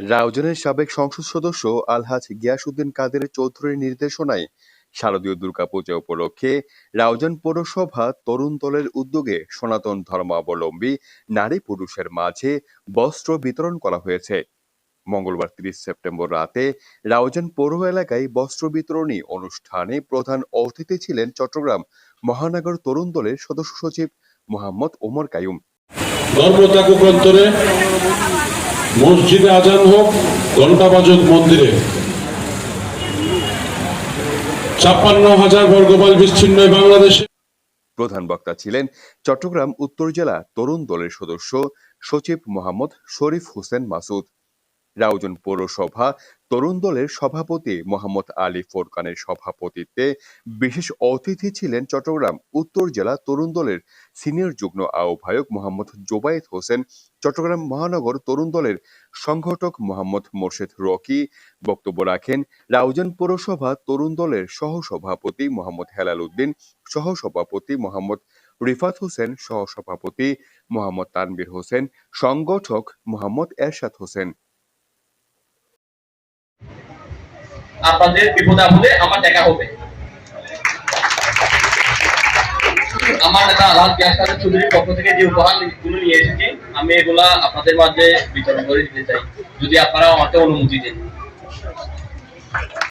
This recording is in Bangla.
রাউজানের সাবেক সংসদ সদস্য আলহাজ গিয়াসউদ্দিন কাদের চৌধুরীর নির্দেশনায় শারদীয় দুর্গাপূজা উপলক্ষে রাউজান পৌরসভা তরুণ দলের উদ্যোগে সনাতন ধর্মাবলম্বী নারী পুরুষের মাঝে বস্ত্র বিতরণ করা হয়েছে। মঙ্গলবার তিরিশ সেপ্টেম্বর রাতে রাউজান পৌর এলাকায় বস্ত্র বিতরণী অনুষ্ঠানে প্রধান অতিথি ছিলেন চট্টগ্রাম মহানগর তরুণ দলের সদস্য সচিব মোহাম্মদ ওমর কায়ুম। মসজিদে আজান হোক ঘণ্টা মন্দিরে। ছাপ্পান্ন হাজার বর্গমাইল বিচ্ছিন্ন বাংলাদেশে। প্রধান বক্তা ছিলেন চট্টগ্রাম উত্তর জেলা তরুণ দলের সদস্য সচিব মোহাম্মদ শরীফ হোসেন মাসুদ। রাউজন পৌরসভা তরুণ দলের সভাপতি মোহাম্মদ আলী ফোরকানের সভাপতিত্বে বিশেষ অতিথি ছিলেন চট্টগ্রাম, উত্তর জেলা তরুণ দলের সিনিয়র যুগ্ম আহ্বায়ক মোহাম্মদ জোবায়েদ হোসেন, চট্টগ্রাম মহানগর তরুণ দলের সংগঠক মোহাম্মদ মোর্শেদ রকি, বক্তব্য রাখেন রাউজান পৌরসভা তরুণ দলের সহসভাপতি মোহাম্মদ হেলাল উদ্দিন, সহসভাপতি মোহাম্মদ রিফাত হোসেন, সহসভাপতি মোহাম্মদ তানবির হোসেন, সংগঠক মোহাম্মদ এরশাদ হোসেন। আপনাদের বিপদে আপদে আমার দেখা হবে। আমার নেতা আলহাদ গ্যাস চৌধুরীর পক্ষ থেকে যে উপহারগুলো নিয়ে এসেছি, আমি এগুলা আপনাদের মাঝে বিতরণ করে দিতে চাই। যদি আপনারা আমাকে অনুমতি দেন।